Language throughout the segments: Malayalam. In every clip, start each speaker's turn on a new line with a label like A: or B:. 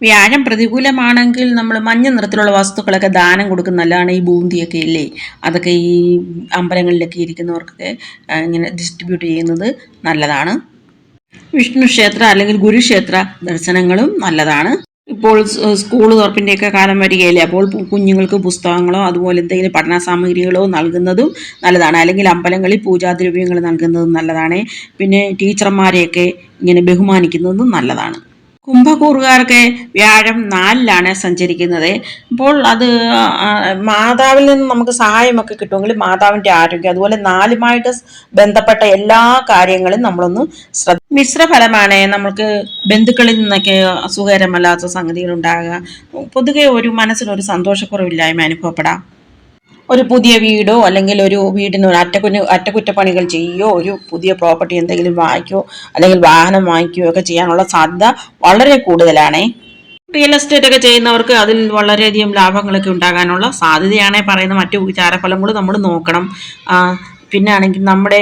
A: വ്യാഴം പ്രതികൂലമാണെങ്കിൽ നമ്മൾ മഞ്ഞ നിറത്തിലുള്ള വസ്തുക്കളൊക്കെ ദാനം കൊടുക്കുന്ന നല്ലതാണ് ഈ ബൂന്തിയൊക്കെ ഇല്ലേ? അതൊക്കെ ഈ അമ്പലങ്ങളിലൊക്കെ ഇരിക്കുന്നവർക്കൊക്കെ ഇങ്ങനെ ഡിസ്ട്രിബ്യൂട്ട് ചെയ്യുന്നത് നല്ലതാണ്. വിഷ്ണു ക്ഷേത്ര അല്ലെങ്കിൽ ഗുരുക്ഷേത്ര ദർശനങ്ങളും നല്ലതാണ്. ഇപ്പോൾ സ്കൂൾ തുറപ്പിന്റെയൊക്കെ കാലം വരികയല്ലേ? അപ്പോൾ കുഞ്ഞുങ്ങൾക്ക് പുസ്തകങ്ങളോ അതുപോലെ എന്തെങ്കിലും പഠന സാമഗ്രികളോ നൽകുന്നതും നല്ലതാണ്. അല്ലെങ്കിൽ അമ്പലങ്ങളിൽ പൂജാദ്രവ്യങ്ങൾ നൽകുന്നതും നല്ലതാണ്. പിന്നെ ടീച്ചർമാരെയൊക്കെ ഇങ്ങനെ ബഹുമാനിക്കുന്നതും നല്ലതാണ്. കുംഭക്കൂറുകാർക്ക് വ്യാഴം നാലിലാണ് സഞ്ചരിക്കുന്നത്. അപ്പോൾ അത് മാതാവിൽ നിന്ന് നമുക്ക് സഹായമൊക്കെ കിട്ടുമെങ്കിൽ മാതാവിന്റെ ആരോഗ്യം അതുപോലെ നാലുമായിട്ട് ബന്ധപ്പെട്ട എല്ലാ കാര്യങ്ങളും നമ്മളൊന്ന് ശ്രദ്ധ മിശ്രഫലമാണ് നമുക്ക് ബന്ധുക്കളിൽ നിന്നൊക്കെ അസുഖകരമല്ലാത്ത സംഗതികൾ ഉണ്ടാകുക. പൊതുവെ ഒരു മനസ്സിനൊരു സന്തോഷക്കുറവില്ലായ്മ അനുഭവപ്പെടാം. ഒരു പുതിയ വീടോ അല്ലെങ്കിൽ ഒരു വീടിന് അറ്റകുറ്റ അറ്റകുറ്റപ്പണികൾ ചെയ്യുകയോ ഒരു പുതിയ പ്രോപ്പർട്ടി എന്തെങ്കിലും വാങ്ങിക്കുകയോ അല്ലെങ്കിൽ വാഹനം വാങ്ങിക്കുകയോ ഒക്കെ ചെയ്യാനുള്ള സാധ്യത വളരെ കൂടുതലാണേ. റിയൽ എസ്റ്റേറ്റ് ഒക്കെ ചെയ്യുന്നവർക്ക് അതിൽ വളരെയധികം ലാഭങ്ങളൊക്കെ ഉണ്ടാകാനുള്ള സാധ്യതയാണേ പറയുന്ന മറ്റു വിചാരഫലങ്ങൾ നമ്മൾ നോക്കണം. പിന്നെ ആണെങ്കിൽ നമ്മുടെ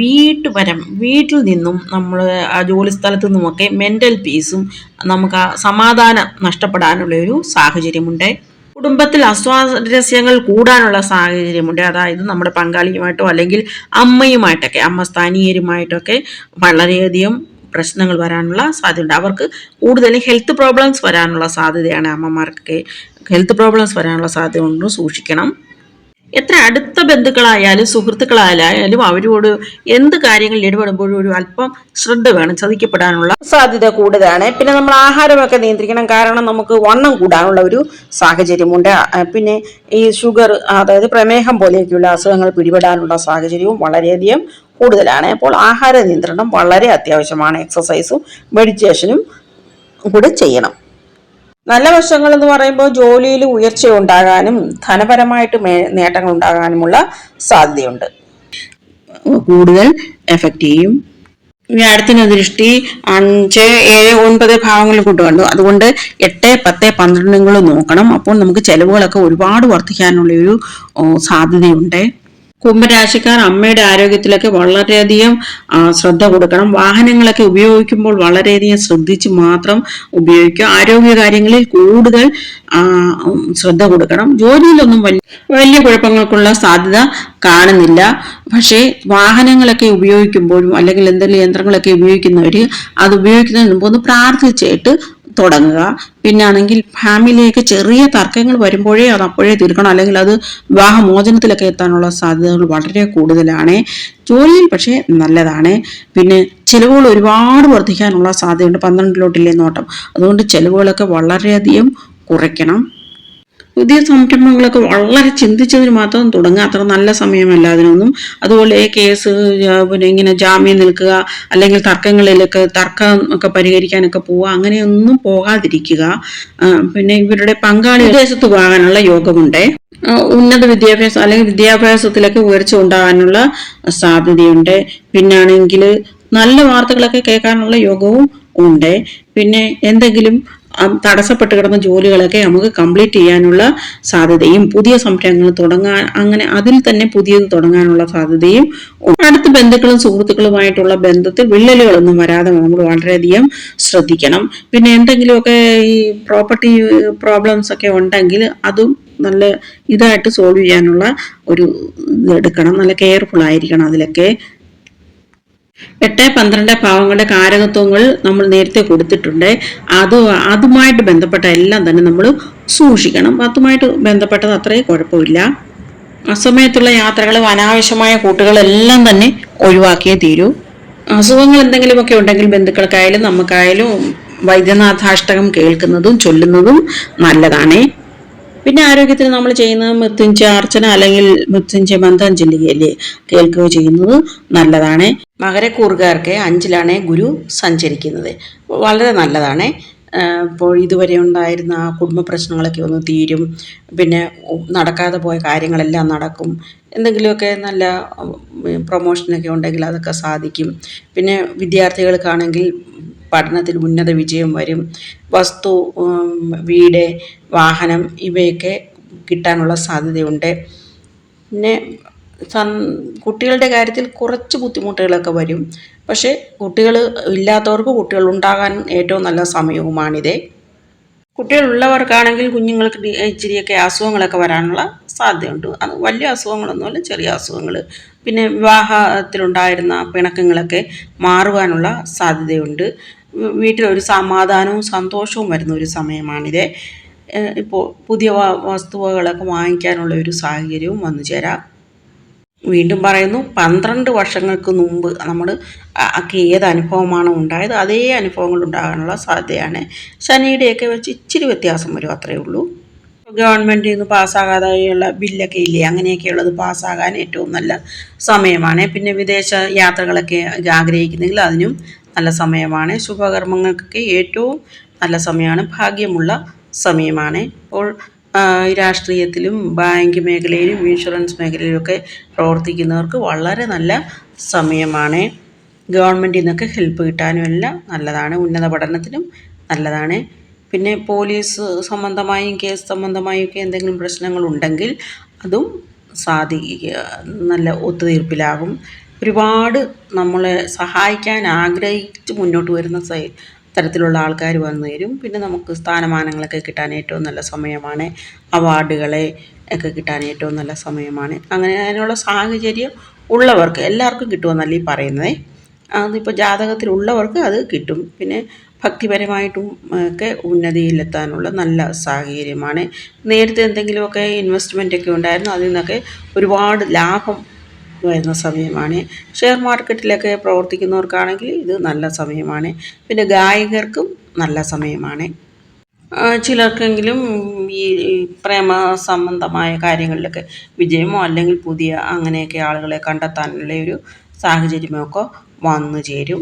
A: വീട്ടുപരം വീട്ടിൽ നിന്നും നമ്മൾ ആ ജോലി സ്ഥലത്തു നിന്നുമൊക്കെ മെന്റൽ പീസും നമുക്ക് ആ സമാധാനം നഷ്ടപ്പെടാനുള്ള ഒരു സാഹചര്യമുണ്ട്. കുടുംബത്തിൽ അസ്വാരസ്യങ്ങൾ കൂടാനുള്ള സാഹചര്യമുണ്ട്. അതായത് നമ്മുടെ പങ്കാളിയുമായിട്ടോ അല്ലെങ്കിൽ അമ്മയുമായിട്ടൊക്കെ അമ്മ സ്ഥാനീയരുമായിട്ടൊക്കെ വളരെയധികം പ്രശ്നങ്ങൾ വരാനുള്ള സാധ്യതയുണ്ട്. അവർക്ക് കൂടുതൽ ഹെൽത്ത് പ്രോബ്ലംസ് വരാനുള്ള സാധ്യതയാണ് അമ്മമാർക്കൊക്കെ. ഹെൽത്ത് പ്രോബ്ലംസ് വരാനുള്ള സാധ്യത കൊണ്ട് സൂക്ഷിക്കണം. എത്ര അടുത്ത ബന്ധുക്കളായാലും സുഹൃത്തുക്കളായാലും അവരോട് എന്ത് കാര്യങ്ങളിൽ ഇടപെടുമ്പോഴും ഒരു അല്പം ശ്രദ്ധ വേണം ചതിക്കപ്പെടാനുള്ള സാധ്യത കൂടുതലാണ്. പിന്നെ നമ്മൾ ആഹാരമൊക്കെ നിയന്ത്രിക്കണം. കാരണം നമുക്ക് വണ്ണം കൂടാനുള്ള ഒരു സാഹചര്യമുണ്ട്. പിന്നെ ഈ ഷുഗർ അതായത് പ്രമേഹം പോലെയൊക്കെയുള്ള അസുഖങ്ങൾ പിടിപെടാനുള്ള സാഹചര്യവും വളരെയധികം കൂടുതലാണ്. അപ്പോൾ ആഹാര നിയന്ത്രണം വളരെ അത്യാവശ്യമാണ്. എക്സസൈസും മെഡിറ്റേഷനും കൂടെ ചെയ്യണം. നല്ല വശങ്ങൾ എന്ന് പറയുമ്പോൾ ജോലിയിൽ ഉയർച്ച ഉണ്ടാകാനും ധനപരമായിട്ട് നേട്ടങ്ങൾ ഉണ്ടാകാനുമുള്ള സാധ്യതയുണ്ട്. കൂടുതൽ എഫക്റ്റ് ചെയ്യും. വ്യാഴത്തിന് ദൃഷ്ടി അഞ്ച് ഏഴ് ഒൻപത് ഭാഗങ്ങളിൽ കൊണ്ടുവന്നു അതുകൊണ്ട് എട്ട് പത്ത് പന്ത്രണ്ടുകൾ നോക്കണം. അപ്പോൾ നമുക്ക് ചെലവുകളൊക്കെ ഒരുപാട് വർദ്ധിക്കാനുള്ള ഒരു സാധ്യതയുണ്ട്. കുംഭരാശിക്കാർ അമ്മയുടെ ആരോഗ്യത്തിലൊക്കെ വളരെയധികം ശ്രദ്ധ കൊടുക്കണം. വാഹനങ്ങളൊക്കെ ഉപയോഗിക്കുമ്പോൾ വളരെയധികം ശ്രദ്ധിച്ച് മാത്രം ഉപയോഗിക്കുക. ആരോഗ്യ കാര്യങ്ങളിൽ കൂടുതൽ ശ്രദ്ധ കൊടുക്കണം. ജോലിയിലൊന്നും വലിയ വലിയ കുഴപ്പങ്ങൾക്കുള്ള സാധ്യത കാണുന്നില്ല. പക്ഷേ വാഹനങ്ങളൊക്കെ ഉപയോഗിക്കുമ്പോഴും അല്ലെങ്കിൽ എന്തെങ്കിലും യന്ത്രങ്ങളൊക്കെ ഉപയോഗിക്കുന്നവർ അത് ഉപയോഗിക്കുന്നതിന് മുമ്പ് ഒന്ന് പ്രാർത്ഥിച്ചിട്ട് തുടങ്ങുക. പിന്നാണെങ്കിൽ ഫാമിലിയൊക്കെ ചെറിയ തർക്കങ്ങൾ വരുമ്പോഴേ അത് അപ്പോഴേ തീർക്കണം. അല്ലെങ്കിൽ അത് വിവാഹമോചനത്തിലൊക്കെ എത്താനുള്ള സാധ്യതകൾ വളരെ കൂടുതലാണ്. ജോലിയിൽ പക്ഷേ നല്ലതാണ്. പിന്നെ ചിലവുകൾ ഒരുപാട് വർദ്ധിക്കാനുള്ള സാധ്യതയുണ്ട്. പന്ത്രണ്ടിലോട്ടില്ലേ നോട്ടം. അതുകൊണ്ട് ചിലവുകളൊക്കെ വളരെയധികം കുറയ്ക്കണം. പുതിയ സംരംഭങ്ങളൊക്കെ വളരെ ചിന്തിച്ചതിന് മാത്രം തുടങ്ങുക അത്ര നല്ല സമയമല്ല അതിനൊന്നും. അതുപോലെ കേസ് പിന്നെ ഇങ്ങനെ ജാമ്യം നിൽക്കുക അല്ലെങ്കിൽ തർക്കങ്ങളിലൊക്കെ തർക്കം ഒക്കെ പരിഹരിക്കാനൊക്കെ പോവുക അങ്ങനെയൊന്നും പോകാതിരിക്കുക. പിന്നെ ഇവരുടെ പങ്കാളി വിദേശത്ത് പോകാനുള്ള യോഗമുണ്ട്. ഉന്നത വിദ്യാഭ്യാസം അല്ലെങ്കിൽ വിദ്യാഭ്യാസത്തിലൊക്കെ ഉയർച്ച ഉണ്ടാകാനുള്ള സാധ്യതയുണ്ട്. പിന്നാണെങ്കിൽ നല്ല വാർത്തകളൊക്കെ കേൾക്കാനുള്ള യോഗവും ഉണ്ട്. പിന്നെ എന്തെങ്കിലും തടസ്സപ്പെട്ട് കിടന്ന ജോലികളൊക്കെ നമുക്ക് കംപ്ലീറ്റ് ചെയ്യാനുള്ള സാധ്യതയും പുതിയ സംരംഭങ്ങൾ തുടങ്ങാൻ അങ്ങനെ അതിൽ തന്നെ പുതിയത് തുടങ്ങാനുള്ള സാധ്യതയും അടുത്ത ബന്ധുക്കളും സുഹൃത്തുക്കളുമായിട്ടുള്ള ബന്ധത്തിൽ വിള്ളലുകളൊന്നും വരാതെ നമ്മൾ വളരെയധികം ശ്രദ്ധിക്കണം. പിന്നെ എന്തെങ്കിലുമൊക്കെ ഈ പ്രോപ്പർട്ടി പ്രോബ്ലംസ് ഒക്കെ ഉണ്ടെങ്കിൽ അതും നല്ല ഇതായിട്ട് സോൾവ് ചെയ്യാനുള്ള ഒരു ഇത് എടുക്കണം. നല്ല കെയർഫുൾ ആയിരിക്കണം അതിലൊക്കെ. എട്ട് പന്ത്രണ്ട് ഭാവങ്ങളുടെ കാരകത്വങ്ങൾ നമ്മൾ നേരത്തെ കൊടുത്തിട്ടുണ്ട്. അത് അതുമായിട്ട് ബന്ധപ്പെട്ട എല്ലാം തന്നെ നമ്മൾ സൂക്ഷിക്കണം. അതുമായിട്ട് ബന്ധപ്പെട്ടത് അത്രയും കുഴപ്പമില്ല. അസമയത്തുള്ള യാത്രകളും അനാവശ്യമായ കൂട്ടുകളെല്ലാം തന്നെ ഒഴിവാക്കിയേ തീരൂ. അസുഖങ്ങൾ എന്തെങ്കിലുമൊക്കെ ഉണ്ടെങ്കിൽ ബന്ധുക്കൾക്കായാലും നമുക്കായാലും വൈദ്യനാഥാഷ്ടകം കേൾക്കുന്നതും ചൊല്ലുന്നതും നല്ലതാണേ. പിന്നെ ആരോഗ്യത്തിന് നമ്മൾ ചെയ്യുന്ന മൃത്യുഞ്ച അർച്ചന അല്ലെങ്കിൽ മൃത്യുഞ്ച ബന്ധം ചെല്ലുകയല്ലേ? കേൾക്കുകയോ ചെയ്യുന്നത് നല്ലതാണ്. മകരക്കൂറുകാർക്ക് അഞ്ചിലാണ് ഗുരു സഞ്ചരിക്കുന്നത്. വളരെ നല്ലതാണ്. ഇപ്പോൾ ഇതുവരെ ഉണ്ടായിരുന്ന കുടുംബ പ്രശ്നങ്ങളൊക്കെ ഒന്ന് തീരും. പിന്നെ നടക്കാതെ പോയ കാര്യങ്ങളെല്ലാം നടക്കും. എന്തെങ്കിലുമൊക്കെ നല്ല പ്രൊമോഷനൊക്കെ ഉണ്ടെങ്കിൽ അതൊക്കെ സാധിക്കും. പിന്നെ വിദ്യാർത്ഥികൾക്കാണെങ്കിൽ പഠനത്തിൽ ഉന്നത വിജയം വരും. വസ്തു വീട് വാഹനം ഇവയൊക്കെ കിട്ടാനുള്ള സാധ്യതയുണ്ട്. പിന്നെ സം കുട്ടികളുടെ കാര്യത്തിൽ കുറച്ച് ബുദ്ധിമുട്ടുകളൊക്കെ വരും. പക്ഷേ കുട്ടികൾ ഇല്ലാത്തവർക്ക് കുട്ടികൾ ഉണ്ടാകാൻ ഏറ്റവും നല്ല സമയവുമാണിത്. കുട്ടികളുള്ളവർക്കാണെങ്കിൽ കുഞ്ഞുങ്ങൾക്ക് ഇച്ചിരിയൊക്കെ അസുഖങ്ങളൊക്കെ വരാനുള്ള സാധ്യതയുണ്ട്. അത് വലിയ അസുഖങ്ങളൊന്നുമല്ല ചെറിയ അസുഖങ്ങൾ പിന്നെ വിവാഹത്തിലുണ്ടായിരുന്ന പിണക്കങ്ങളൊക്കെ മാറുവാനുള്ള സാധ്യതയുണ്ട്. വീട്ടിലൊരു സമാധാനവും സന്തോഷവും വരുന്ന ഒരു സമയമാണിത്. ഇപ്പോൾ പുതിയ വസ്തുവകളൊക്കെ വാങ്ങിക്കാനുള്ള ഒരു സാഹചര്യവും വന്നു ചേരാം. വീണ്ടും പറയുന്നു പന്ത്രണ്ട് വർഷങ്ങൾക്ക് മുമ്പ് നമ്മൾ ഒക്കെ ഏത് അനുഭവമാണോ ഉണ്ടായത് അതേ അനുഭവങ്ങൾ ഉണ്ടാകാനുള്ള സാധ്യതയാണ്. ശനിയുടെയൊക്കെ വെച്ച് ഇച്ചിരി വ്യത്യാസം വരും അത്രയേ ഉള്ളൂ. ഗവൺമെന്റിൽ നിന്ന് പാസ്സാകാതെയുള്ള ബില്ലൊക്കെ ഇല്ലേ അങ്ങനെയൊക്കെയുള്ളത് പാസ്സാകാൻ ഏറ്റവും നല്ല സമയമാണ്. പിന്നെ വിദേശ യാത്രകളൊക്കെ ആഗ്രഹിക്കുന്നെങ്കിൽ അതിനും നല്ല സമയമാണ്. ശുഭകർമ്മങ്ങൾക്കൊക്കെ ഏറ്റവും നല്ല സമയമാണ് ഭാഗ്യമുള്ള സമയമാണ്. ഇപ്പോൾ ആ, രാഷ്ട്രീയത്തിലും ബാങ്ക് മേഖലയിലും ഇൻഷുറൻസ് മേഖലയിലുമൊക്കെ പ്രവർത്തിക്കുന്നവർക്ക് വളരെ നല്ല സമയമാണ്. ഗവൺമെന്റിൽ നിന്നൊക്കെ ഹെൽപ്പ് കിട്ടാനും എല്ലാം നല്ലതാണ്. ഉന്നത പഠനത്തിനും നല്ലതാണ്. പിന്നെ പോലീസ് സംബന്ധമായും കേസ് സംബന്ധമായും ഒക്കെ എന്തെങ്കിലും പ്രശ്നങ്ങളുണ്ടെങ്കിൽ അതും സാധിക്കുക നല്ല ഒത്തുതീർപ്പിലാകും. ഒരുപാട് നമ്മളെ സഹായിക്കാൻ ആഗ്രഹിച്ച് മുന്നോട്ട് വരുന്ന തരത്തിലുള്ള ആൾക്കാർ വന്നു തരും. പിന്നെ നമുക്ക് സ്ഥാനമാനങ്ങളൊക്കെ കിട്ടാൻ ഏറ്റവും നല്ല സമയമാണ്. അവാർഡുകളെ ഒക്കെ കിട്ടാൻ ഏറ്റവും നല്ല സമയമാണ്. അങ്ങനെ അതിനുള്ള സാഹചര്യം ഉള്ളവർക്ക് എല്ലാവർക്കും കിട്ടുമെന്നല്ല ഈ പറയുന്നത്. അതിപ്പോൾ ജാതകത്തിലുള്ളവർക്ക് അത് കിട്ടും. പിന്നെ ഭക്തിപരമായിട്ടും ഒക്കെ ഉന്നതിയിലെത്താനുള്ള നല്ല സാഹചര്യമാണ്. നേരത്തെ എന്തെങ്കിലുമൊക്കെ ഇൻവെസ്റ്റ്മെന്റ് ഒക്കെ ഉണ്ടായിരുന്നു. അതിൽ നിന്നൊക്കെ ഒരുപാട് ലാഭം വരുന്ന സമയമാണ്. ഷെയർ മാർക്കറ്റിലൊക്കെ പ്രവർത്തിക്കുന്നവർക്കാണെങ്കിൽ ഇത് നല്ല സമയമാണ്. പിന്നെ ഗായകർക്കും നല്ല സമയമാണ്. ചിലർക്കെങ്കിലും ഈ ഈ പ്രേമ സംബന്ധമായ കാര്യങ്ങളിലൊക്കെ വിജയമോ അല്ലെങ്കിൽ പുതിയ അങ്ങനെയൊക്കെ ആളുകളെ കണ്ടെത്താനുള്ള ഒരു സാഹചര്യമൊക്കെ വന്നു ചേരും.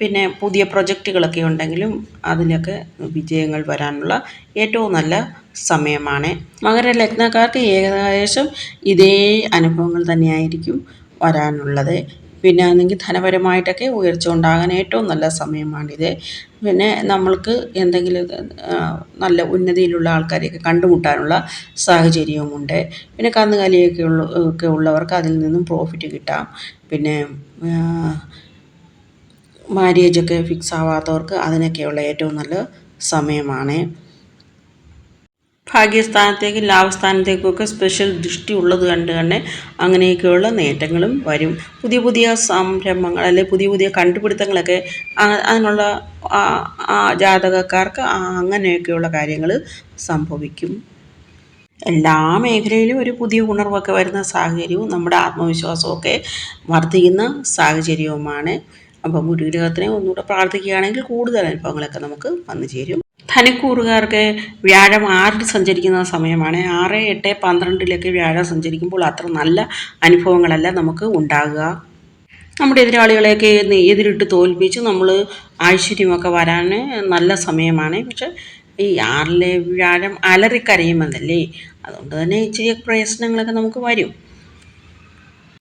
A: പിന്നെ പുതിയ പ്രൊജക്റ്റുകളൊക്കെ ഉണ്ടെങ്കിലും അതിനൊക്കെ വിജയങ്ങൾ വരാനുള്ള ഏറ്റവും നല്ല സമയമാണ്. മകര ലഗ്നക്കാർക്ക് ഏകദേശം ഇതേ അനുഭവങ്ങൾ തന്നെയായിരിക്കും. വരാനുള്ളത്. പിന്നെ അല്ലെങ്കിൽ ധനപരമായിട്ടൊക്കെ ഉയർച്ച ഉണ്ടാകാൻ ഏറ്റവും നല്ല സമയമാണിത്. പിന്നെ നമ്മൾക്ക് എന്തെങ്കിലും നല്ല ഉന്നതിയിലുള്ള ആൾക്കാരെയൊക്കെ കണ്ടുമുട്ടാനുള്ള സാഹചര്യവുമുണ്ട്. പിന്നെ കന്നുകാലിയൊക്കെ ഉള്ള ഒക്കെ ഉള്ളവർക്ക് അതിൽ നിന്നും പ്രോഫിറ്റ് കിട്ടാം. പിന്നെ മാര്യേജൊക്കെ ഫിക്സ് ആവാത്തവർക്ക് അതിനൊക്കെയുള്ള ഏറ്റവും നല്ല സമയമാണ്. ഭാഗ്യസ്ഥാനത്തേക്കും ലാഭസ്ഥാനത്തേക്കൊക്കെ സ്പെഷ്യൽ ദൃഷ്ടി ഉള്ളത് കണ്ട് തന്നെ അങ്ങനെയൊക്കെയുള്ള നേട്ടങ്ങളും വരും. പുതിയ പുതിയ സംരംഭങ്ങൾ അല്ലെങ്കിൽ പുതിയ പുതിയ കണ്ടുപിടുത്തങ്ങളൊക്കെ അതിനുള്ള ജാതകക്കാർക്ക് അങ്ങനെയൊക്കെയുള്ള കാര്യങ്ങൾ സംഭവിക്കും. എല്ലാ മേഖലയിലും ഒരു പുതിയ ഉണർവൊക്കെ വരുന്ന സാഹചര്യവും നമ്മുടെ ആത്മവിശ്വാസമൊക്കെ വർദ്ധിക്കുന്ന സാഹചര്യവുമാണ്. അപ്പം ഗുരുഗ്രഹത്തിനെ ഒന്നുകൂടെ പ്രാർത്ഥിക്കുകയാണെങ്കിൽ കൂടുതൽ അനുഭവങ്ങളൊക്കെ നമുക്ക് വന്നു ചേരും. ധനക്കൂറുകാർക്ക് വ്യാഴം ആറിൽ സഞ്ചരിക്കുന്ന സമയമാണ്. ആറ് എട്ട് പന്ത്രണ്ടിലൊക്കെ വ്യാഴം സഞ്ചരിക്കുമ്പോൾ അത്ര നല്ല അനുഭവങ്ങളല്ല നമുക്ക് ഉണ്ടാകുക. നമ്മുടെ എതിരാളികളെയൊക്കെ എതിരിട്ട് തോൽപ്പിച്ച് നമ്മൾ ഐശ്വര്യമൊക്കെ വരാൻ നല്ല സമയമാണ്. പക്ഷെ ഈ ആറിലെ വ്യാഴം അലറിക്കരയുമെന്നല്ലേ? അതുകൊണ്ട് തന്നെ ഇച്ചിരി പ്രശ്നങ്ങളൊക്കെ നമുക്ക് വരും.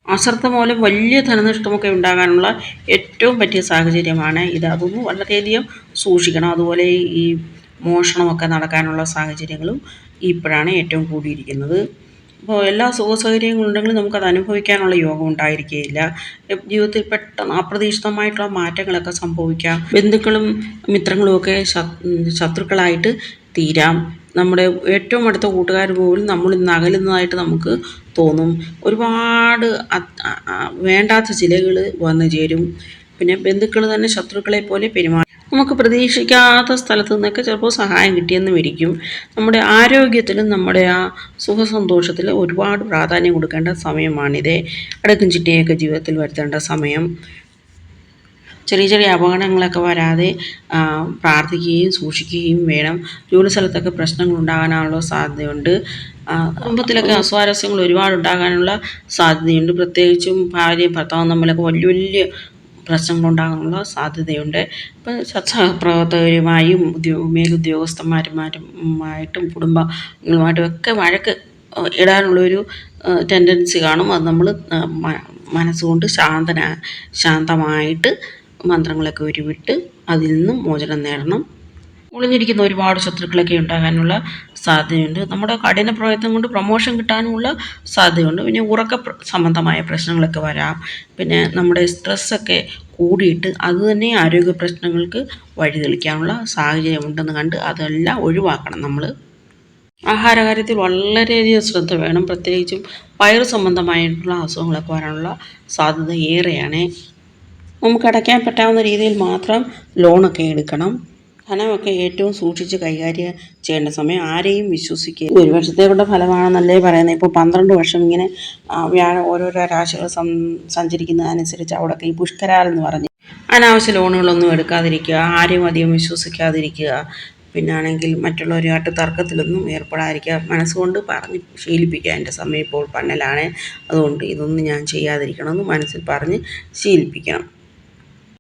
A: അശ്രദ്ധ മൂലം വലിയ ധനനഷ്ടമൊക്കെ ഉണ്ടാകാനുള്ള ഏറ്റവും പറ്റിയ സാഹചര്യമാണ് ഇത്. അതൊന്നും വളരെയധികം സൂക്ഷിക്കണം. അതുപോലെ ഈ മോഷണമൊക്കെ നടക്കാനുള്ള സാഹചര്യങ്ങളും ഇപ്പോഴാണ് ഏറ്റവും കൂടിയിരിക്കുന്നത്. അപ്പോൾ എല്ലാ സുഖ സൗകര്യങ്ങളും ഉണ്ടെങ്കിലും നമുക്കത് അനുഭവിക്കാനുള്ള യോഗം ഉണ്ടായിരിക്കുകയില്ല. ജീവിതത്തിൽ പെട്ടെന്ന് അപ്രതീക്ഷിതമായിട്ടുള്ള മാറ്റങ്ങളൊക്കെ സംഭവിക്കാം. ബന്ധുക്കളും മിത്രങ്ങളും ഒക്കെ ശ- ശത്രുക്കളായിട്ട് തീരാം. നമ്മുടെ ഏറ്റവും അടുത്ത കൂട്ടുകാർ പോലും നമ്മളിൽ നിന്ന് അകലുന്നതായിട്ട് നമുക്ക് തോന്നും. ഒരുപാട് വേണ്ടാത്ത ചിലകൾ വന്നു ചേരും. പിന്നെ ബന്ധുക്കൾ തന്നെ ശത്രുക്കളെ പോലെ പെരുമാറും. നമുക്ക് പ്രതീക്ഷിക്കാത്ത സ്ഥലത്ത് നിന്നൊക്കെ ചിലപ്പോൾ സഹായം കിട്ടിയെന്നും ഇരിക്കും. നമ്മുടെ ആരോഗ്യത്തിലും നമ്മുടെ ആ സുഖസന്തോഷത്തിലും ഒരുപാട് പ്രാധാന്യം കൊടുക്കേണ്ട സമയമാണിത്. അടക്കും ചിട്ടയൊക്കെ ജീവിതത്തിൽ വരുത്തേണ്ട സമയം. ചെറിയ ചെറിയ അപകടങ്ങളൊക്കെ വരാതെ പ്രാർത്ഥിക്കുകയും സൂക്ഷിക്കുകയും വേണം. ജോലി സ്ഥലത്തൊക്കെ പ്രശ്നങ്ങൾ ഉണ്ടാകാനുള്ള സാധ്യതയുണ്ട്. കുടുംബത്തിലൊക്കെ അസ്വാരസ്യങ്ങൾ ഒരുപാട് ഉണ്ടാകാനുള്ള സാധ്യതയുണ്ട്. പ്രത്യേകിച്ചും ഭാര്യയും ഭർത്താവും തമ്മിലൊക്കെ വലിയ വലിയ പ്രശ്നങ്ങളുണ്ടാകാനുള്ള സാധ്യതയുണ്ട്. ഇപ്പം സഹപ്രവർത്തകരുമായും ഉദ്യോ മേലുദ്യോഗസ്ഥന്മാരുമായിട്ടും കുടുംബങ്ങളുമായിട്ടും ഒക്കെ വഴക്ക് ഇടാനുള്ളൊരു ടെൻഡൻസി കാണും. അത് നമ്മൾ മനസ്സുകൊണ്ട് ശാന്തന ശാന്തമായിട്ട് മന്ത്രങ്ങളൊക്കെ ഉരുവിട്ട് അതിൽ നിന്നും മോചനം നേടണം. ഒളിഞ്ഞിരിക്കുന്ന ഒരുപാട് ശത്രുക്കളൊക്കെ ഉണ്ടാകാനുള്ള സാധ്യതയുണ്ട്. നമ്മുടെ കഠിന പ്രയത്നം കൊണ്ട് പ്രൊമോഷൻ കിട്ടാനുമുള്ള സാധ്യതയുണ്ട്. പിന്നെ ഉറക്ക സംബന്ധമായ പ്രശ്നങ്ങളൊക്കെ വരാം. പിന്നെ നമ്മുടെ സ്ട്രെസ്സൊക്കെ കൂടിയിട്ട് അത് തന്നെ ആരോഗ്യ പ്രശ്നങ്ങൾക്ക് വഴിതെളിക്കാനുള്ള സാഹചര്യം ഉണ്ടെന്ന് കണ്ട് അതെല്ലാം ഒഴിവാക്കണം നമ്മൾ ആഹാരകാര്യത്തിൽ വളരെയധികം ശ്രദ്ധ വേണം. പ്രത്യേകിച്ചും വയറു സംബന്ധമായിട്ടുള്ള അസുഖങ്ങളൊക്കെ വരാനുള്ള സാധ്യത ഏറെയാണ്. നമുക്ക് അടയ്ക്കാൻ പറ്റാവുന്ന രീതിയിൽ മാത്രം ലോണൊക്കെ എടുക്കണം. ധനമൊക്കെ ഏറ്റവും സൂക്ഷിച്ച് കൈകാര്യം ചെയ്യേണ്ട സമയം ആരെയും വിശ്വസിക്കുക ഒരു വർഷത്തേക്കുള്ള ഫലമാണെന്നല്ലേ പറയുന്നത്. ഇപ്പോൾ പന്ത്രണ്ട് വർഷം ഇങ്ങനെ വ്യാഴ ഓരോരോ രാശികൾ സഞ്ചരിക്കുന്നതനുസരിച്ച് അവിടെയൊക്കെ ഈ പുഷ്കരാലെന്ന് പറഞ്ഞ്. അനാവശ്യ ലോണുകളൊന്നും എടുക്കാതിരിക്കുക ആരെയും അധികം വിശ്വസിക്കാതിരിക്കുക. പിന്നാണെങ്കിൽ മറ്റുള്ളവരുമായിട്ട് തർക്കത്തിലൊന്നും ഏർപ്പെടാതിരിക്കുക. മനസ്സുകൊണ്ട് പറഞ്ഞ് ശീലിപ്പിക്കുക. എന്റെ സമയം ഇപ്പോൾ പന്നലാണ്. അതുകൊണ്ട് ഇതൊന്നും ഞാൻ ചെയ്യാതിരിക്കണമെന്ന് മനസ്സിൽ പറഞ്ഞ് ശീലിപ്പിക്കണം.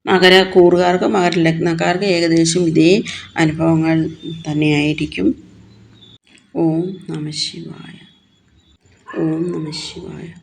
A: മകര കൂറുകാർക്ക് മകര ലഗ്നക്കാർക്ക് ഏകദേശം ഇതേ അനുഭവങ്ങൾ തന്നെയായിരിക്കും. ഓം നമ ശിവായ. ഓം നമ ശിവായ.